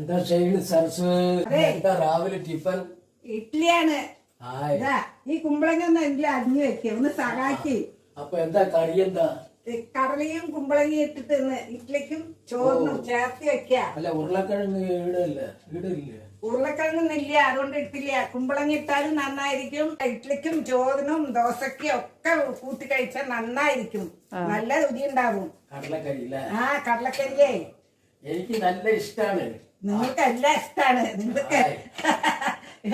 എന്താ ചെയ്യുന്നത് സരസ്? അതെ. എന്താ രാവിലെ ടിഫൻ? ഇഡ്ഡലിയാണ് ആയ് ഇതാ ഈ കുമ്പളങ്ങ ഒന്ന് എങ്കിലും അരിഞ്ഞു വെക്കുക ഒന്ന് സഹായിക്ക്. അപ്പൊ എന്താ കറി എന്താ? ഈ കടലയും കുമ്പളങ്ങയും ഇട്ടിട്ട് ഇന്ന് ഇഡ്ഡലിക്കും ചോറിനും ചേർത്ത് വെക്കുക അല്ല ഉരുളക്കിഴങ്ങ് ഈടല്ലേ ഈടില്ലേ ഉരുളക്കിഴങ്ങൊന്നുമില്ല അതുകൊണ്ട് ഇട്ടില്ല. കുമ്പളങ്ങ ഇട്ടാലും നന്നായിരിക്കും. ഇഡ്ഡലിക്കും ചോറിനും ദോശയ്ക്കും ഒക്കെ കൂട്ടി കഴിച്ചാൽ നന്നായിരിക്കും. നല്ല രുചി ഉണ്ടാവും കടലക്കറി ഇല്ല? ആ കടലക്കരിയേ എനിക്ക് നല്ല ഇഷ്ടാണ്. നിങ്ങൾക്ക് എല്ലാം ഇഷ്ടാണ് നിങ്ങൾക്ക്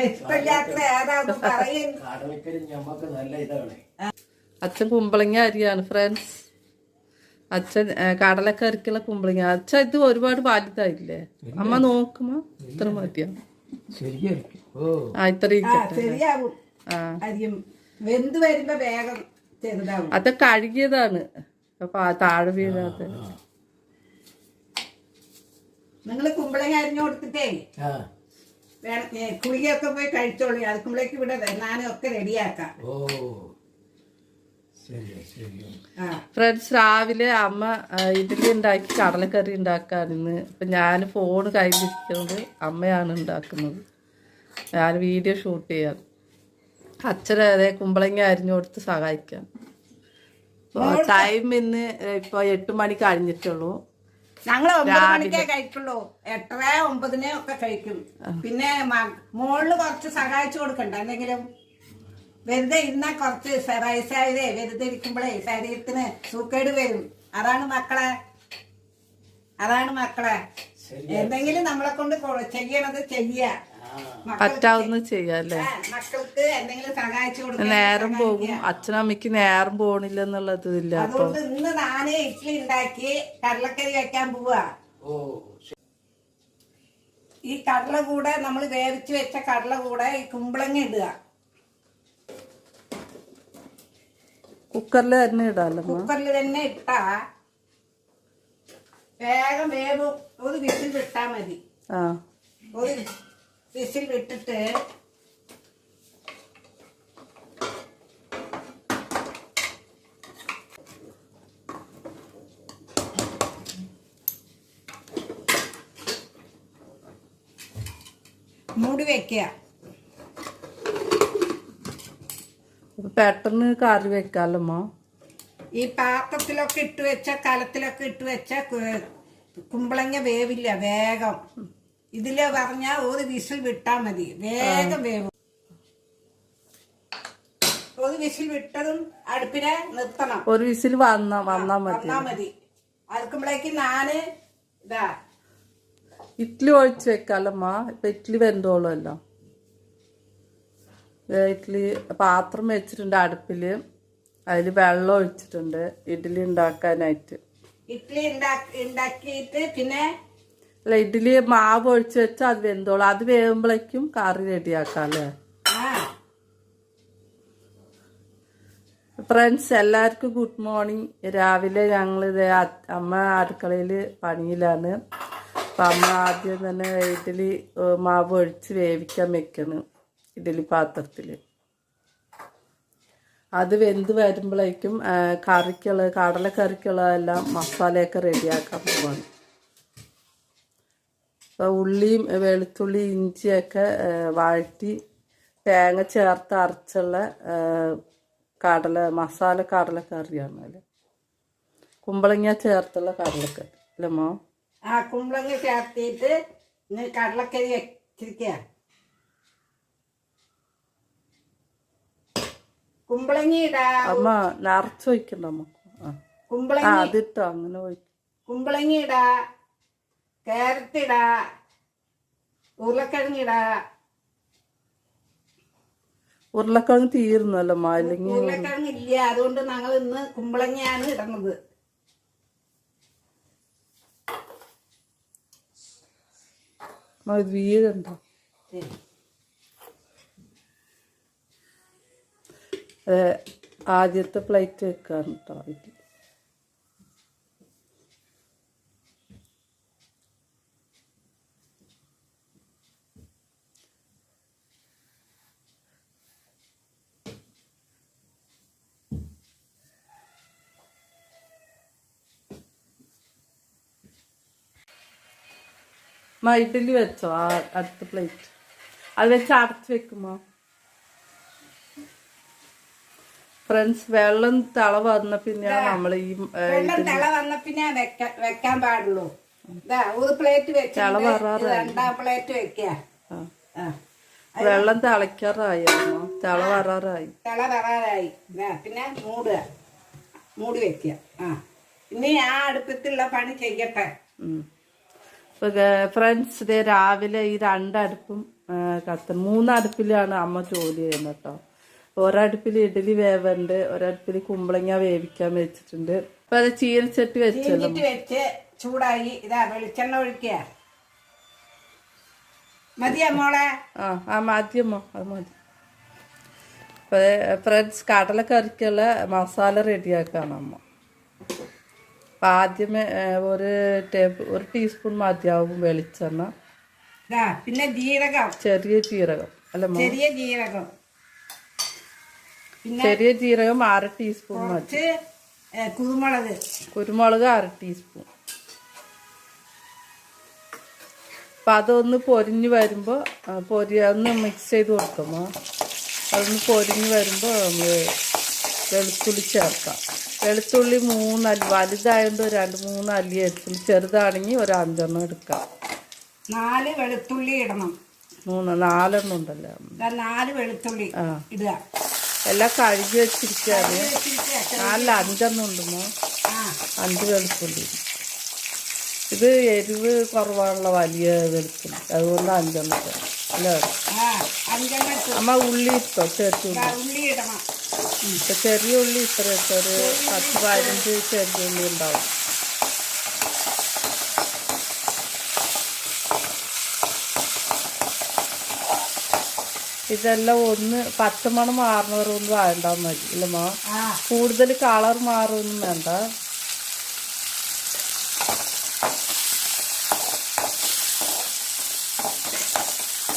ഇഷ്ടമില്ലാത്ത ഏതാന്ന് പറയും ഞമ്മക്ക് നല്ല ഇതാണ്. അച്ഛൻ കുമ്പളങ്ങ അരിയാണ് ഫ്രണ്ട്സ് അച്ഛൻ കടലക്കറിക്കുള്ള കുമ്പളങ്ങ. അച്ഛൻ ഇത് ഒരുപാട് വലുതായില്ലേ? അമ്മ നോക്കുമ്പോ ഇത്ര മതിയാ? ആ ഇത്ര അത് കഴുകിയതാണ്. അപ്പൊ താഴെ വീഴാതെ. നിങ്ങൾ കുമ്പളങ്ങ അരിഞ്ഞു കൊടുത്തിട്ടേ. കുളികയൊക്കെ പോയി കഴിച്ചോളൂ. അതുക്കുമ്പോഴേക്ക് ഇവിടെ ഞാനും ഒക്കെ റെഡിയാക്കാം. ഓ. ശരി ശരി. ആ. ഫ്രണ്ട്സ് രാവിലെ അമ്മ ഇഡ്ഡലി ഉണ്ടാക്കി കടലക്കറി ഉണ്ടാക്കാനിന്ന്. ഇപ്പൊ ഞാൻ ഫോൺ കയ്യിലിരിക്കുന്നത് അമ്മയാണ് ഉണ്ടാക്കുന്നത്. ഞാൻ വീഡിയോ ഷൂട്ട് ചെയ്യാൻ അച്ഛനെ അതേ കുമ്പളങ്ങ അരിഞ്ഞു കൊടുത്ത് സഹായിക്കാം. ടൈം ഇന്ന് ഇപ്പോൾ എട്ട് മണി കഴിഞ്ഞിട്ടുള്ളൂ. ഞങ്ങൾ ഒമ്പത് മണിക്കേ കഴിക്കുള്ളൂ. എട്ടര ഒമ്പതിനെ ഒക്കെ കഴിക്കും. പിന്നെ മോളിൽ കുറച്ച് സഹായിച്ചു കൊടുക്കണ്ട. എന്തെങ്കിലും വെറുതെ ഇന്ന കുറച്ച് വയസ്സായതേ വെറുതെ ഇരിക്കുമ്പോഴേ ശരീരത്തിന് സൂക്കേട് വരും. അതാണ് മക്കളെ. അതാണ് മക്കളെ. എന്തെങ്കിലും നമ്മളെ കൊണ്ട് ചെയ്യണത് ചെയ്യ. മക്കൾ- പറ്റാവുന്ന ചെയ്യാം അല്ലേ ആ, മക്കൾക്ക് എന്തെങ്കിലും സഹായിച്ചു കൊടുക്കാൻ നേരം പോകും. അച്ഛനമ്മയ്ക്ക് നേരം പോണില്ല എന്നുള്ളത് ഇല്ല അപ്പൊ. അതുകൊണ്ട് ഇന്ന് നാന് ഇഡ്ഡലി ഉണ്ടാക്കി കടലക്കറി വെക്കാൻ പോവാ. ഈ കടല കൂടെ നമ്മൾ വേവിച്ച് വെച്ച കടല കൂടെ ഈ കുമ്പളങ്ങ ഇടുക. കുക്കറിൽ തന്നെ ഇടാലോ കുക്കറിൽ തന്നെ ഇട്ടാ വേഗം വേവും ഒരു വിസിൽ വിട്ടാ മതി. ആ. ഒരു വിസിൽ വിട്ടിട്ട് മൂടി വെക്കുക. പെട്ടെന്ന് കറി വെക്കാമല്ലോ ഈ പാത്രത്തിലൊക്കെ ഇട്ട് വെച്ച കലത്തിലൊക്കെ ഇട്ട് വെച്ച കുമ്പളങ്ങ വേവില്ല വേഗം. ഇതിൽ പറഞ്ഞ ഒരു വിസിൽ വിട്ടാ മതി. വേഗം വേവും. ഒരു വിസിൽ വിട്ടതും അടുപ്പിനെ നിർത്തണം. ഒരു വിസിൽ വന്ന വന്നാ മതി. വന്നാ മതി. അടുക്കുമ്പോഴേക്ക് നാല് ഇതാ. ഇഡ്ഡലി ഒഴിച്ച് വെക്കാലമ്മ ഇപ്പൊ ഇഡ്ഡലി വെന്തോളുമല്ലോ. ഇഡ്ലി ഇഡ്ഡലി പാത്രം വെച്ചിട്ടുണ്ട് അടുപ്പിൽ. അതിൽ വെള്ളം ഒഴിച്ചിട്ടുണ്ട്. ഇഡ്ഡലി ഉണ്ടാക്കാനായിട്ട്. ഇഡ്ഡലി ഉണ്ടാക്കി ഉണ്ടാക്കിയിട്ട് പിന്നെ അല്ല ഇഡ്ഡലി മാവ് ഒഴിച്ച് വെച്ചാൽ അത് വെന്തോളും. അത് വേകുമ്പോഴേക്കും കറി റെഡിയാക്കാം അല്ലേ ഫ്രണ്ട്സ് എല്ലാവർക്കും ഗുഡ് മോർണിംഗ് രാവിലെ ഞങ്ങളിത് അമ്മ അടുക്കളയിൽ പണിയിലാണ്. അപ്പം അമ്മ ആദ്യം തന്നെ ഇഡ്ഡലി മാവ് ഒഴിച്ച് വേവിക്കാൻ വെക്കണം ഇഡ്ഡലി പാത്രത്തിൽ അത് വെന്ത് വരുമ്പോഴേക്കും കറിക്കുള്ള കടലക്കറിക്കുള്ളതെല്ലാം മസാലയൊക്കെ റെഡിയാക്കാൻ പോവാണ്. ഉള്ളിയും വെളുത്തുള്ളി ഇഞ്ചിയൊക്കെ വാഴ്ത്തി വഴറ്റി തേങ്ങ ചേർത്ത് അരച്ചുള്ള കടല മസാല കടലക്കറിയാണ് അല്ലേ കുമ്പളങ്ങ ചേർത്തുള്ള കടലക്കറി അല്ലേ മോ? ആ കുമ്പളങ്ങ ചേർത്തിട്ട് കടലക്കറി വെച്ചിരിക്കുക കുമ്പളങ്ങ ഇടാ. അമ്മ നിറച്ച് വയ്ക്കണ്ട നമുക്ക് കുമ്പളങ്ങ അതിട്ടോ അങ്ങനെ കുമ്പളങ്ങ ഇടാ. ക്യാരറ്റ് ഇടാ ഉരുളക്കിഴങ്ങ് ഇടാ ഉരുളക്കിഴങ്ങ് തീർന്നല്ലോ മാലിന്യ ഉരുളക്കിഴങ്ങ് ഇല്ല അതുകൊണ്ട് ഞങ്ങൾ ഇന്ന് കുമ്പളങ്ങയാണ് ഇടുന്നത് വീടുണ്ടോ. ആദ്യത്തെ പ്ലേറ്റ് വെക്കാറുണ്ടോ കേട്ടോ ഇത്. ഇഡ്ഡലി വെച്ചോ ആ അടുത്ത പ്ലേറ്റ് അത് വെച്ച് അടച്ച് വെക്കുമോ? ഫ്രണ്ട്സ് വെള്ളം തള വന്ന പിന്നെ നമ്മൾ ഈ വെള്ളം തിള വന്ന പിന്നെ വെക്ക- വെക്കാൻ പാടുള്ളൂ. ഒരു പ്ലേറ്റ് വെച്ച്. ആ. വെള്ളം തിളയ്ക്കാറായി അമ്മ തിള വരാറായി. തിള വരാറായി. പിന്നെ മൂടുക. മൂടി വെക്കുക. ആ. ഇനി ആ അടുപ്പത്തുള്ള പണി ചെയ്യട്ടെ. ഫ്രണ്ട്സ് ഇതേ രാവിലെ ഈ രണ്ടടുപ്പും കത്ത്. മൂന്നടുപ്പിലാണ് അമ്മ ജോലി ചെയ്യുന്നത് കേട്ടോ ഒരടുപ്പിൽ ഇഡലി വേവുണ്ട് ഒരടുപ്പിൽ കുമ്പളങ്ങ വേവിക്കാൻ വെച്ചിട്ടുണ്ട്. ഇപ്പൊ അത് ചീനച്ചട്ടി വെച്ചല്ലോ വെച്ച് ചൂടായി. ഇതാ വെളിച്ചെണ്ണ ഒഴിക്കുക ഫ്രണ്ട്സ് ആ ആ മതിയമ്മോ അത് മതി. ഫ്രണ്ട്സ് കടലക്കറിക്കുള്ള മസാല റെഡിയാക്കാണ് അമ്മ. അപ്പൊ ആദ്യമേ ഒരു ടേബിൾ ഒരു ടീസ്പൂൺ മതിയാവും വെളിച്ചെണ്ണ. പിന്നെ ജീരകം. ചെറിയ ജീരകം. അല്ല ചെറിയ ജീരകം. ചെറിയ ജീരകം ആറ് ടീസ്പൂൺ മതി. കുരുമുളക്. കുരുമുളക് അര ടീസ്പൂൺ. അപ്പൊ അതൊന്ന് പൊരിഞ്ഞു വരുമ്പോ ആ, പൊരി ഒന്ന് മിക്സ് ചെയ്ത് കൊടുക്കുമ്പോ അതൊന്ന് പൊരിഞ്ഞു വരുമ്പോ നമ്മൾ വെളുത്തുള്ളി ചേർക്കാം. വെളുത്തുള്ളി മൂന്നല്ല വലുതായതുകൊണ്ട് ഒരു രണ്ട് മൂന്ന് അല്ലി എടുക്കും ചെറുതാണെങ്കിൽ ഒരു അഞ്ചെണ്ണം എടുക്കാം. നാല് വെളുത്തുള്ളി ഇടണം. മൂന്ന് നാലെണ്ണം ഉണ്ടല്ലോ. നാല് വെളുത്തുള്ളി ആ. ഇടുക. എല്ലാം കഴുകി വെച്ചിരിക്കാണ്. വെച്ചിട്ട് നാലിൽ അഞ്ചെണ്ണം ഉണ്ടെന്നോ അഞ്ച് വെളുത്തുള്ളി. ഇത് എരിവ് കുറവാണുള്ള വലിയ വെളുത്തുള്ളി. അതുകൊണ്ട് അഞ്ചെണ്ണം. അല്ലേ? അമ്മ ഉള്ളി ഇട്ടോ? ചേർത്തു ഇപ്പൊ ചെറിയ ഉള്ളി ഇത്ര ഇട്ടോ ഒരു പത്ത് പതിനഞ്ച് ചെറിയ ഉള്ളി ഉണ്ടാവും. ഇതെല്ലാം ഒന്ന് പച്ചമണം മണം മാറുന്നവരൊന്നും വേണ്ട മതി ഇല്ലമ്മ കൂടുതൽ കളർ മാറുമൊന്നും വേണ്ട.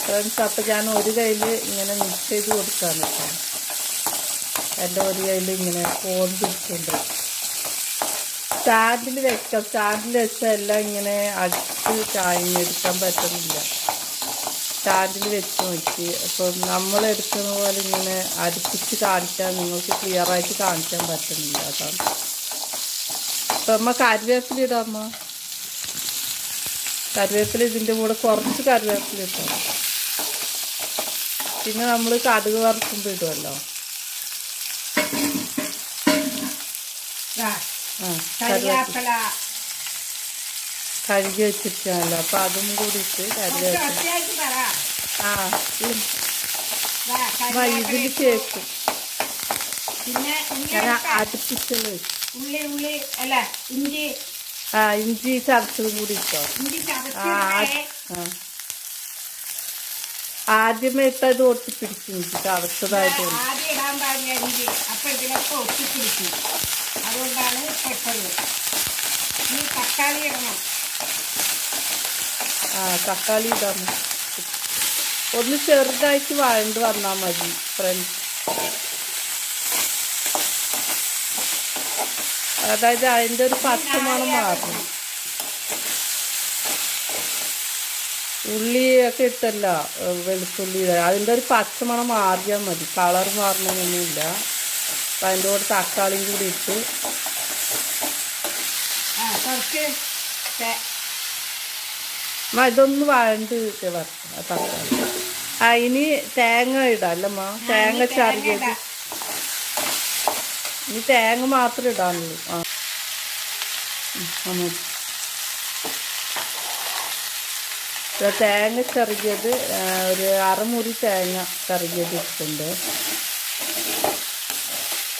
ഫ്രണ്ട്സ് അപ്പം ഞാൻ ഒരു കയ്യിൽ ഇങ്ങനെ മിക്സ് ചെയ്ത് കൊടുക്കാൻ കേട്ടോ എന്റെ ഒരു കയ്യിൽ ഇങ്ങനെ പിടിച്ചുണ്ട് സ്റ്റാൻഡിൽ വെക്കാം. സ്റ്റാൻഡിൽ വെച്ചാൽ എല്ലാം ഇങ്ങനെ അടിച്ച് ചായഞ്ഞെടുക്കാൻ പറ്റുന്നില്ല. സ്റ്റാൻഡിൽ വെച്ച് നോക്കി. അപ്പം നമ്മൾ എടുക്കുന്ന പോലെ ഇങ്ങനെ അടുപ്പിച്ച് കാണിക്കാൻ നിങ്ങൾക്ക് ക്ലിയറായിട്ട് കാണിക്കാൻ പറ്റുന്നില്ല അതാണ് അപ്പം അമ്മ കറിവേപ്പില ഇടാം അമ്മ. കറിവേപ്പില ഇതിന്റെ കൂടെ കുറച്ച് കറിവേപ്പില ഇട്ടാം. പിന്നെ നമ്മൾ കടുക് വറുക്കുമ്പോൾ ഇടുമല്ലോ കഴുകി വെച്ചിട്ടാണല്ലോ അപ്പൊ അതും കൂടി കഴുകി പറ ആ ഇതിൽ ചേർക്കും. ഞാൻ ആ ഇഞ്ചി ചതച്ചതും കൂടി ഇട്ടോ. ആ. ആദ്യമേ ഇട്ടത് പിടിച്ചു ചതച്ചതായിട്ട് തോന്നി. ആദ്യം ഇടാൻ അപ്പൊ ഇതിലൊക്കെ ഒട്ടിപ്പിടിക്കും. അതുകൊണ്ടാണ് പെട്ടത്. തക്കാളി ഇടണം. ആ തക്കാളി ഇടാം ഒന്ന് ചെറുതായിട്ട് വാഴണ്ട് വന്നാൽ മതി ഫ്രണ്ട്സ് അതായത് അതിന്റെ ഒരു പച്ചമണം മാറണം. ഉള്ളി ഒക്കെ ഇട്ടല്ല വെളുത്തുള്ളി അതിന്റെ ഒരു പച്ചമണം മാറിയാൽ മതി. കളർ മാറണമെന്നൊന്നുമില്ല അപ്പം അതിന്റെ കൂടെ തക്കാളിയും കൂടി ഇട്ട്. അമ്മ ഇതൊന്ന് വഴണ്ട് തക്കാളി. ആ ഇനി തേങ്ങ ഇടാം അല്ലമ്മ തേങ്ങ ചറിയത് ഇനി തേങ്ങ മാത്രം ഇടാനുള്ളൂ ആ മതി. ഇത് തേങ്ങ ചെറുകിയത് ഒരു അറുമുറി തേങ്ങ ചെറുകിയത് ഇട്ടുണ്ട്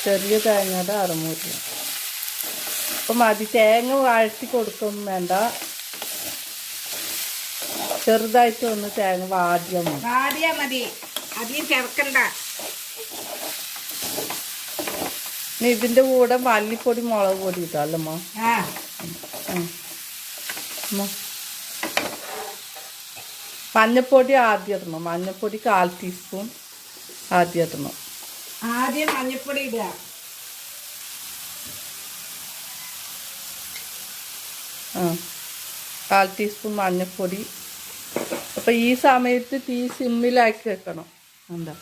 ചെറിയ തേങ്ങയുടെ അറുമുറി അപ്പം മതി തേങ്ങ വാഴ്ത്തി കൊടുക്കും വേണ്ട. ചെറുതായിട്ട് ഒന്ന് തേങ്ങ വാദ്യം മതി. വാടിയാ മതി. അധികം ചേർക്കണ്ട ഇനി ഇതിന്റെ കൂടെ മല്ലിപ്പൊടി മുളക് പൊടി ഇട്ടോ അല്ലമ്മ ആ. മഞ്ഞപ്പൊടി ആദ്യം ഇടണം. മഞ്ഞപ്പൊടി കാൽ ടീസ്പൂൺ ആദ്യം ഇടണം. ആദ്യം മഞ്ഞപ്പൊടി ഇടുക. ആ. കാൽ ടീസ്പൂൺ മഞ്ഞപ്പൊടി. അപ്പൊ ഈ സമയത്ത് തീ സിമ്മിലാക്കി വെക്കണം. എന്താ?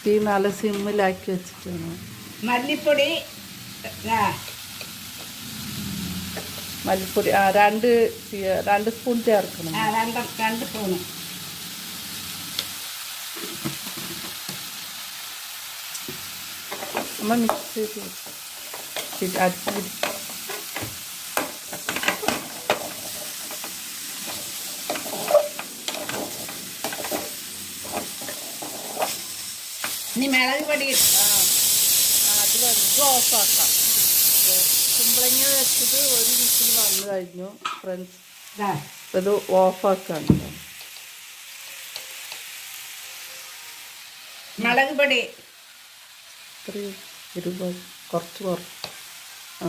തീ നല്ല സിമ്മിലാക്കി വെച്ചിട്ട് വേണം. മല്ലിപ്പൊടി മല്ലിപ്പൊടി ആ രണ്ട് രണ്ട് സ്പൂൺ ചേർക്കണം. ആ, രണ്ട് രണ്ട് നമ്മൾ മിക്സ് ചെയ്ത് ഇനി മിളക് പൊടി ഇട്ട് അതിലൊരു ഓഫാക്കാം കുമ്പളങ്ങ വെച്ചത് ഒരു വിസിൽ വന്നു കഴിഞ്ഞു. ഫ്രണ്ട്സ് ഇത് ഓഫാക്കാണ് മുളക് പൊടി. ഇരുപത് കുറച്ച് കുറച്ച് ആ.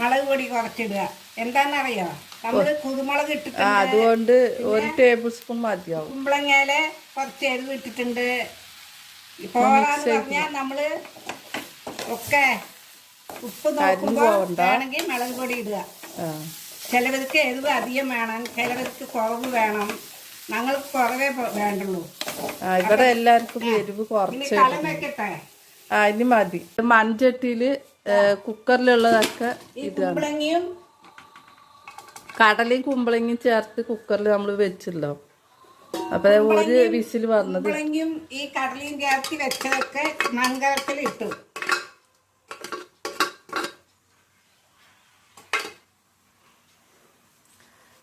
മുളക് പൊടി കുറച്ചിടുക. എന്താണെന്നറിയോ? നമ്മൾ കുരുമുളക് ഇട്ടിട്ടുണ്ട്. അതുകൊണ്ട് ഒരു ടേബിൾ സ്പൂൺ മതിയാവും. കുമ്പളങ്ങയിൽ കുറച്ച് എരിവ് ഇട്ടിട്ടുണ്ട്. പോരാന്ന് പറഞ്ഞാൽ നമ്മൾ ഒക്കെ ഉപ്പ് നോക്കുമ്പോ പോവണ്ട. വേണമെങ്കിൽ മുളക് പൊടി ഇടുക. ചിലവർക്ക് എരിവ് അധികം വേണം ചിലവർക്ക് കുറവ് വേണം. ഞങ്ങൾക്ക് കുറവേ വേണ്ടുള്ളൂ. ഇവിടെ എല്ലാവർക്കും എരിവ് കുറച്ച് ആ ഇനി മതി. മൺചട്ടിയിൽ കുക്കറിലുള്ളതൊക്കെ ഇതാണ് കടലയും കുമ്പളങ്ങയും ചേർത്ത് കുക്കറിൽ നമ്മൾ വെച്ചല്ലോ അപ്പൊ ഒരു വിസിൽ വന്നത് ഈ കടലയും ചേർത്ത് വെച്ചതൊക്കെ മൺകലത്തിൽ ഇട്ടു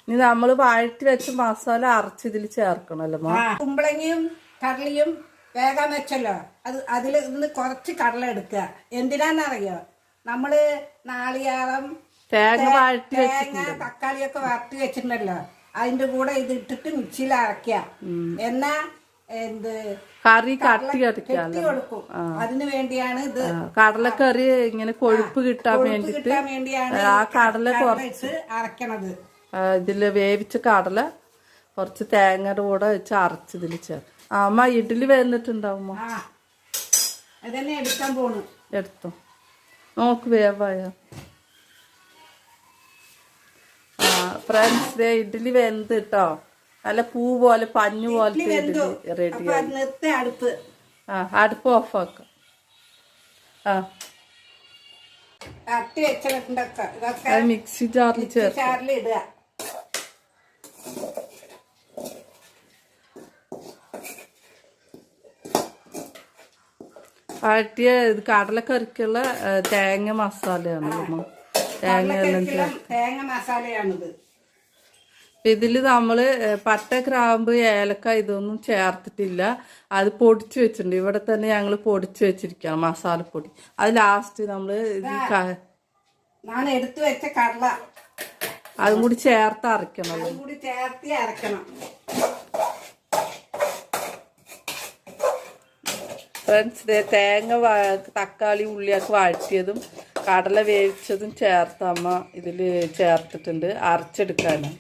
ഇനി നമ്മൾ വഴറ്റി വെച്ച മസാല അരച്ച് ഇതിൽ ചേർക്കണല്ലോ കുമ്പളങ്ങിയും കടലിയും വേഗം വെച്ചല്ലോ. അത് അതിൽ നിന്ന് കുറച്ച് കടല എടുക്കുക. എന്തിനാന്നറിയോ? നമ്മൾ നാളികേളം തേങ്ങ വഴറ്റി തേങ്ങ തക്കാളിയൊക്കെ വറുത്ത് വെച്ചിട്ടുണ്ടല്ലോ. അതിന്റെ കൂടെ ഇത് ഇട്ടിട്ട് മിക്സിയിൽ അരക്കുക എന്നാ എന്ത്? കറി കട്ടി കെട്ടി കൊടുക്കും. അതിനു വേണ്ടിയാണ് ഇത് കടലക്കറി ഇങ്ങനെ കൊഴുപ്പ് കിട്ടാൻ വേണ്ടിയിട്ട് വേണ്ടിട്ട് ആ കടല കുറച്ച് അരക്കണത് ആ, ഇതിൽ വേവിച്ച കടല കുറച്ച് തേങ്ങയുടെ കൂടെ വെച്ച് അരച്ച് ഇതിൽ ചേർത്ത്. ആ അമ്മ ഇഡ്ഡലി പോണു. എടുത്തോ. നോക്ക് വേവായ? ആ ഫ്രണ്ട്സ് ഇഡ്ഡലി വെന്ത് കേട്ടോ നല്ല പൂ പോലെ പഞ്ഞു പോലത്തെ ഇഡ്ഡലി റെഡി അടുപ്പ്. ആ അടുപ്പ് ഓഫാക്കാം ആ. മിക്സി ജാറിൽ ചേർത്ത്. ചാറിൽ ഇത് കടലക്കറിക്കുള്ള തേങ്ങ മസാലയാണ് അമ്മ തേങ്ങ എല്ലാം തേങ്ങ മസാലയാണിത്. ഇതിൽ നമ്മൾ പട്ട ക്രാമ്പ് ഏലക്ക ഇതൊന്നും ചേർത്തിട്ടില്ല. അത് പൊടിച്ചു വെച്ചിട്ടുണ്ട്. ഇവിടെ തന്നെ ഞങ്ങൾ പൊടിച്ചു വെച്ചിരിക്കുകയാണ് മസാലപ്പൊടി. അത് ലാസ്റ്റ് നമ്മൾ ഇത് ഞാൻ എടുത്തു വെച്ച കടല. അതും കൂടി ചേർത്ത് അരക്കണം അതും കൂടി ചേർത്ത് അരക്കണം ഫ്രണ്ട്സ് തേങ്ങ തക്കാളി ഉള്ളിയൊക്കെ വഴറ്റിയതും കടല വേവിച്ചതും ചേർത്ത് അമ്മ ഇതിൽ ചേർത്തിട്ടുണ്ട്. അരച്ചെടുക്കാനാണ്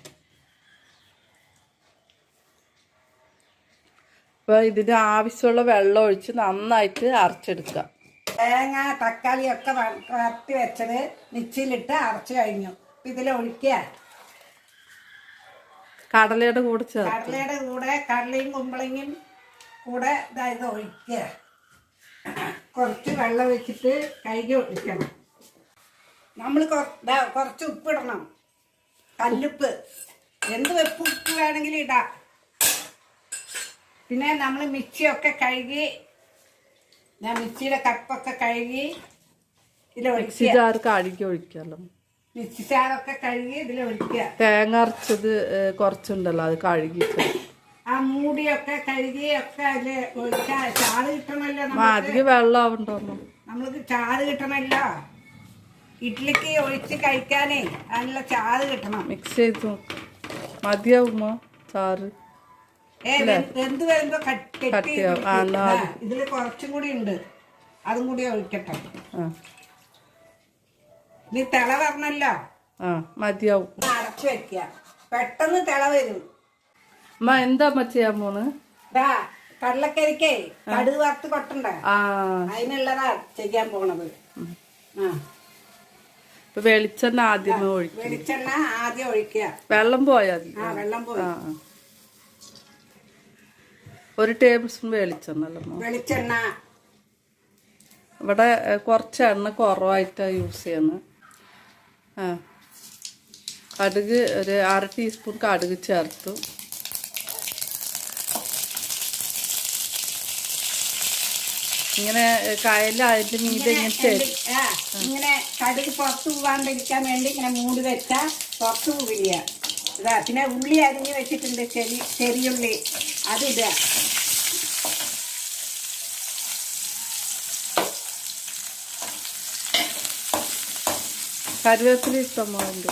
അപ്പോൾ ഇതിന് ആവശ്യമുള്ള വെള്ളം ഒഴിച്ച് നന്നായിട്ട് അരച്ചെടുക്കാം തേങ്ങ തക്കാളിയൊക്കെ വറുത്തി വെച്ചത് മിക്സിയിലിട്ട് അരച്ചു കഴിഞ്ഞു. ഒഴിക്കുക കടലയുടെ കൂടെ ചേർത്ത്. കടലയുടെ കൂടെ കടലയും കുമ്പളങ്ങയും കൂടെ ഇതായത് ഒഴിക്കുക. കുറച്ച് വെള്ളം വെച്ചിട്ട് കഴുകി ഒഴിക്കണം. നമ്മൾ കുറച്ച് ഉപ്പിടണം. കല്ലുപ്പ്. എന്ത് വെപ്പ് ഉപ്പ് വേണമെങ്കിലും ഇടാം. പിന്നെ നമ്മൾ മിക്സിയൊക്കെ കഴുകി ഞാൻ മിക്സിയുടെ കപ്പൊക്കെ കഴുകി മിക്സി ഇതിലൊഴിക്കുക കഴുകി ഒഴിക്കാമല്ലോ. ചാറൊക്കെ കഴുകി തേങ്ങ അരച്ചത് കുറച്ചുണ്ടല്ലോ അത്. ആ മൂടിയൊക്കെ കഴുകി ഒക്കെ അതിൽ ഒഴിച്ചാൽ ചാറ് കിട്ടണമല്ലോ വെള്ളം നമ്മൾക്ക് ചാറ് കിട്ടണമല്ലോ. ഇഡ്ഡലിക്ക് ഒഴിച്ച് കഴിക്കാനേ അതിനുള്ള ചാറ് കിട്ടണം. മിക്സ് ചെയ്ത് മതിയാവുമോ ചാറ്. വെന്ത് വരുമ്പോ കട്ടി ഇതിൽ കുറച്ചും കൂടി ഉണ്ട്. അതും കൂടി ഒഴിക്കട്ടെ. നീ തിള പറഞ്ഞല്ലോ ആ മതിയാവും. അടച്ചു വെക്കുക പെട്ടെന്ന് തിള വരും. അമ്മ എന്താ അമ്മ ചെയ്യാൻ പോണ്? കടലക്കരിക്കേ കടുക് വറുത്ത് കൊട്ടണ്ട? അതിനുള്ളതാ ചെയ്യാൻ പോണത്. ആ. ഇപ്പൊ വെളിച്ചെണ്ണ ആദ്യം ഒഴിക്കുക വെളിച്ചെണ്ണ ആദ്യം ഒഴിക്കുക. വെള്ളം പോയാൽ ആ വെള്ളം പോയി. ഒരു ടേബിൾ സ്പൂൺ വെളിച്ചെണ്ണ വെളിച്ചെണ്ണ. ഇവിടെ കുറച്ച് എണ്ണ കുറവായിട്ടാണ് യൂസ് ചെയ്യുന്നത് കടുക് ഒരു അര ടീസ്പൂൺ കടുക് ചേർത്തു. ഇങ്ങനെ കായലായിട്ട് മീതെ ഇങ്ങനെ കടുക് പുറത്ത് പോവാണ്ടിരിക്കാൻ വേണ്ടി ഇങ്ങനെ മൂടി വെച്ചാൽ പുറത്ത് പോവില്ല ഇതാ പിന്നെ ഉള്ളി അരിഞ്ഞ് വെച്ചിട്ടുണ്ട് ചെറിയ ചെറിയുള്ളി. അത് കറിവേപ്പില ഇഷ്ടം വേണ്ട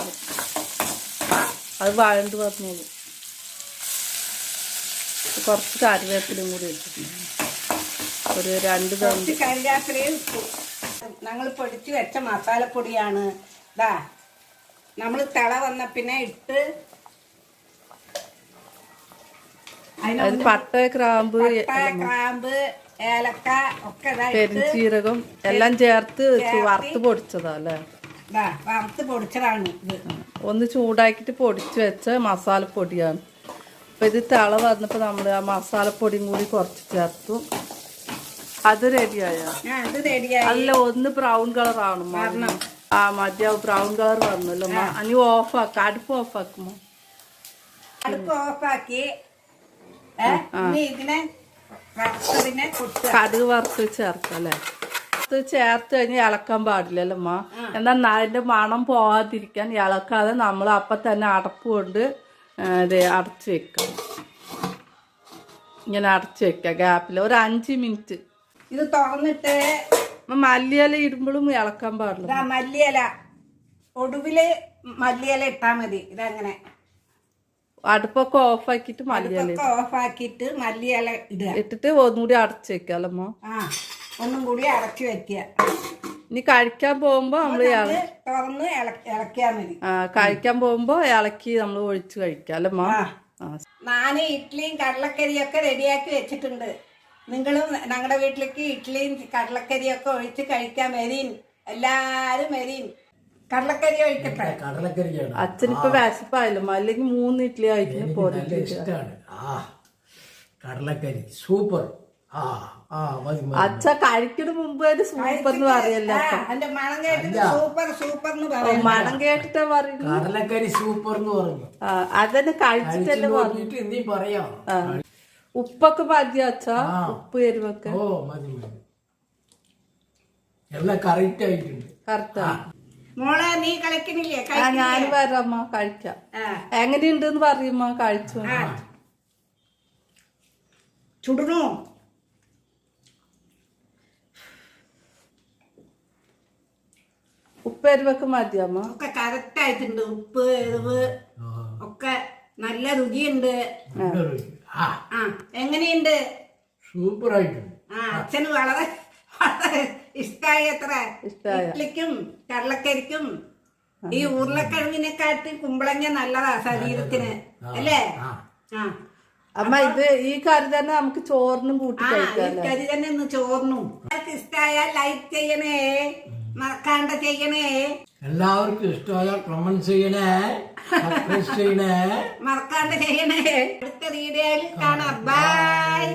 അത് വഴണ്ട് പറഞ്ഞോളൂ. കുറച്ച് കറിവേപ്പിലും കൂടി ഇട്ടിട്ടുണ്ട്. ഒരു രണ്ട് തവണ. കറിവേപ്പിലയും ഞങ്ങൾ പൊടിച്ച് വെച്ച മസാലപ്പൊടിയാണ്. ഇതാ നമ്മൾ തിള വന്ന പിന്നെ ഇട്ട് പട്ട ക്രാമ്പ് ക്രാമ്പ് ഏലക്ക ഒക്കെ ഇട്ട് എല്ലാം ചേർത്ത് വറുത്ത് പൊടിച്ചതാ അല്ലേ? വറുത്ത് പൊടിച്ചതാണ് ഇത്. ഒന്ന് ചൂടാക്കിയിട്ട് പൊടിച്ച് വെച്ച മസാലപ്പൊടിയാണ്. അപ്പൊ ഇത് തള വന്നപ്പോൾ നമ്മൾ ആ മസാലപ്പൊടിയും കൂടി കുറച്ച് ചേർത്തു. അത് റെഡിയായോ? ഇത് റെഡിയായി. അല്ല ഒന്ന് ബ്രൗൺ കളർ ആണ് ആ മതിയാവും ബ്രൗൺ കളർ വന്നല്ലോ അനി ഇനി ഓഫ് ആക്കാം അടുപ്പ് ഓഫ് ആക്കുമോ അടുപ്പ് ഓഫാക്കി ഇതിനെ കടുക് വറുത്ത് ചേർക്കാം അല്ലേ? ഇത് ചേർത്ത് കഴിഞ്ഞ് ഇളക്കാൻ പാടില്ലല്ലോ അമ്മ എന്നാൽ അതിന്റെ മണം പോകാതിരിക്കാൻ ഇളക്കാതെ നമ്മൾ അപ്പം തന്നെ അടപ്പ് കൊണ്ട് ഇത് അടച്ച് വെക്കാം. ഇങ്ങനെ അടച്ച് വെക്കുക ഗ്യാപ്പിൽ ഒരു അഞ്ച് മിനിറ്റ്. ഇത് തുറന്നിട്ട് മല്ലിയില ഇടുമ്പോഴും ഇളക്കാൻ പാടില്ല. മല്ലിയില. ഒടുവിൽ മല്ലിയില ഇട്ടാ മതി. ഇതങ്ങനെ. അടുപ്പൊക്കെ ഓഫ് ആക്കിയിട്ട് മല്ലിയില ഓഫാക്കിയിട്ട് മല്ലിയില ഇടുക. ഇട്ടിട്ട് ഒന്നുകൂടി അടച്ച് വെക്കാം അല്ലേ അമ്മ ആ. ഒന്നും കൂടി അടച്ചു വെക്കുക ഇനി കഴിക്കാൻ പോകുമ്പോ നമ്മൾ തുറന്ന് ഇളക്കിയാ മതി. ആ കഴിക്കാൻ പോകുമ്പോ ഇളക്കി നമ്മൾ ഒഴിച്ച് കഴിക്കാം അല്ലേ ഇഡ്ലിയും കടലക്കരിയും ഒക്കെ ഇഡ്ഡലിയും കടലക്കറിയൊക്കെ റെഡിയാക്കി വെച്ചിട്ടുണ്ട്. നിങ്ങളും ഞങ്ങളുടെ വീട്ടിലേക്ക് ഇഡ്ഡലിയും കടലക്കറിയൊക്കെ ഒഴിച്ച് കഴിക്കാൻ വരീൻ. എല്ലാരും വരീൻ. കടലക്കറി ഒഴിക്കട്ടെ? കടലക്കറിയാണ്. അച്ഛനിപ്പോ വിശപ്പായല്ലോ അല്ലെങ്കിൽ മൂന്ന് ഇഡ്ഡലി കഴിക്കുന്ന എനിക്ക് പോലെ ഇഷ്ടമാണ് ആ. കടലക്കറി. സൂപ്പർ. ആ. അച്ഛ കഴിക്കണ മുമ്പ് ഒരു സൂപ്പർ എന്ന് പറയല്ല മണം കേട്ടിട്ട് സൂപ്പർ സൂപ്പർ എന്ന് പറയും മണം കേട്ടിട്ടാ പറയുന്നു സൂപ്പർ എന്ന് പറഞ്ഞു. അതന്നെ കഴിച്ചിട്ടല്ലേ പറഞ്ഞിട്ട് പറഞ്ഞു നീ പറയാം. ഉപ്പൊക്കെ മതി അച്ഛ? ഉപ്പ് എരിവൊക്കെ? ഓ മതി മതി. എല്ലാം കറക്റ്റ് ആയിട്ടുണ്ട്. കറക്റ്റാ. മോളെ നീ കളിക്കണില്ലേ? ഞാൻ വരാമ്മ കഴിക്കാം. എങ്ങനെയുണ്ടെന്ന് പറയുമ്മ കഴിച്ചു. ആ. ഉപ്പ് എരിവൊക്കെ മതിയമ്മ ഒക്കെ കറക്റ്റ് ആയിട്ടുണ്ട്. ഉപ്പ് എരിവ് ഒക്കെ നല്ല രുചിയുണ്ട്. ആ. ആ എങ്ങനെയുണ്ട്? സൂപ്പർ ആയിട്ടുണ്ട് ആ അച്ഛന് വളരെ വളരെ ഇഷ്ടായി അത്ര. ഇഷ്ടായ. ഇഡ്ലിക്കും കടലക്കരിക്കും. ഈ ഉരുളക്കിഴങ്ങിനെക്കാട്ടി കുമ്പളങ്ങ നല്ലതാ ശരീരത്തിന്. അല്ലേ? ആ. അമ്മ ഇത് ഈ കറി തന്നെ നമുക്ക് ചോറിനും കൂട്ടി കഴിക്കാം കറി കരി തന്നെ ചോറിനും. നിങ്ങൾക്ക് ലൈക്ക് ചെയ്യണേ. മറക്കാണ്ട് ചെയ്യണേ. എല്ലാവർക്കും ഇഷ്ടമായ കമന്റ് ചെയ്യണേ. സബ്സ്ക്രൈബ് ചെയ്യണേ. മറക്കാണ്ട് ചെയ്യണേ. അടുത്ത വീഡിയോയിൽ കാണാം. ബൈ